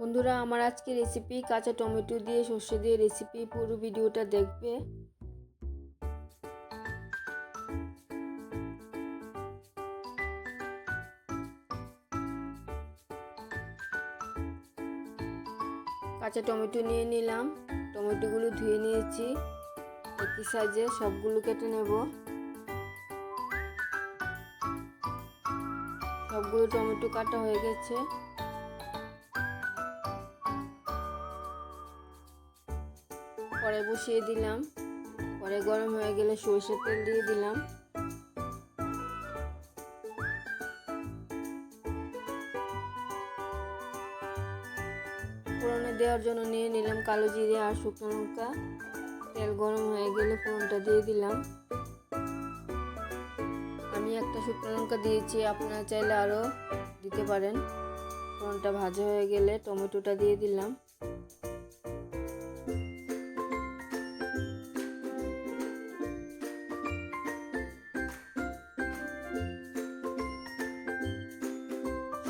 বন্ধুরা, আমার আজকে রেসিপি কাঁচা টমেটো দিয়ে সর্ষে দিয়ে রেসিপি পুরো ভিডিওটা দেখবে। কাঁচা টমেটো নিয়ে নিলাম। টমেটোগুলো ধুয়ে নিয়েছি। একই সাইজে সবগুলো কেটে নেব। সবগুলো টমেটো কাটা হয়ে গেছে। কড়াই বসিয়ে দিলাম। পরে গরম হয়ে গেলে সরষের তেল দিয়ে দিলাম। ফোড়নে দেওয়ার জন্য নিয়ে নিলাম কালো জিরে আর শুকনো লঙ্কা। তেল গরম হয়ে গেলে ফোড়নটা দিয়ে দিলাম। আমি একটা শুকনো লঙ্কা দিয়েছি, আপনারা চাইলে আরও দিতে পারেন। ফোড়নটা ভাজা হয়ে গেলে টমেটোটা দিয়ে দিলাম।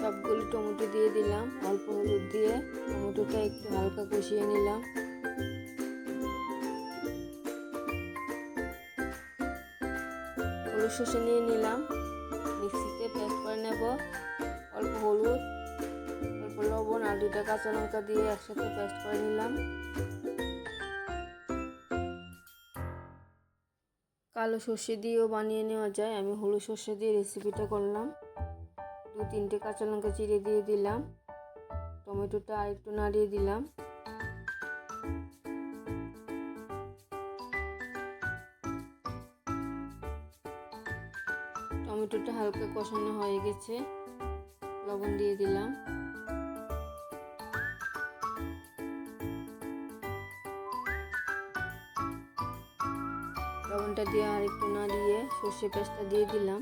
সবগুলো টমেটো দিয়ে দিলাম। অল্প হলুদ দিয়ে টমেটোটা একটু হালকা কষিয়ে নিলাম। হলুদ শসে নিয়ে নিলাম। মিক্সিতে পেস্ট করে নেব। অল্প হলুদ, অল্প লবণ আর দুটা কাঁচা লঙ্কা দিয়ে একসাথে পেস্ট করে নিলাম। কালো সর্ষে দিয়েও বানিয়ে নেওয়া যায়। আমি হলুদ সর্ষে দিয়ে রেসিপিটা করলাম। তিনটে কাঁচা লঙ্কা চিড়ে দিয়ে দিলাম। টমেটোটা আর একটু নাড়িয়ে দিলাম। টমেটোটা হালকা কষানো হয়ে গেছে। লবণ দিয়ে দিলাম। লবণটা দিয়ে আর একটু নাড়িয়ে সর্ষে পেস্টটা দিয়ে দিলাম।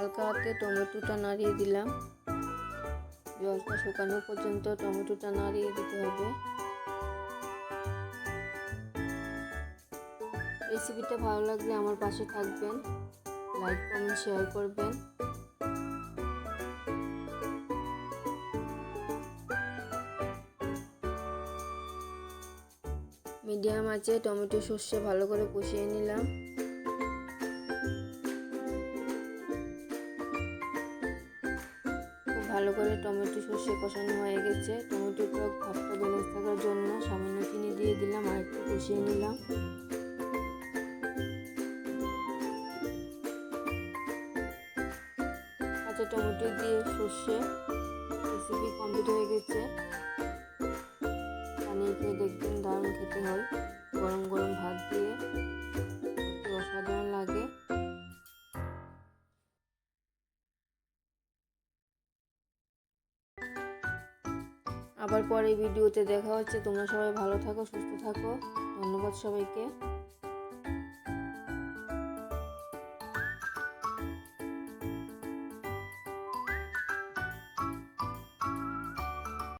হালকা হাতে টমেটোটা নাড়িয়ে দিলাম। জলটা শুকানো পর্যন্ত টমেটোটা নাড়িয়ে দিতে হবে। রেসিপিটা ভালো লাগলে আমার পাশে থাকবেন। লাইক, কমেন্ট, শেয়ার করবেন। মিডিয়াম আছে টমেটো সর্ষে ভালো করে কষিয়ে নিলাম। ভালো করে টমেটো সর্ষে কষানো হয়ে গেছে। টমেটো টমেটোটা ভাতটা ব্যালেন্স থাকার জন্য সামান্য চিনি দিয়ে দিলাম আর একটু কষিয়ে নিলাম। কাঁচা টমেটো দিয়ে সর্ষে রেসিপি কমপ্লিট হয়ে গেছে। বানিয়ে খেয়ে দেখবেন দারুণ খেতে আবার পরে ভিডিওতে দেখা হচ্ছে। তোমরা সবাই ভালো থাকো সুস্থ থাকো। ধন্যবাদ সবাইকে।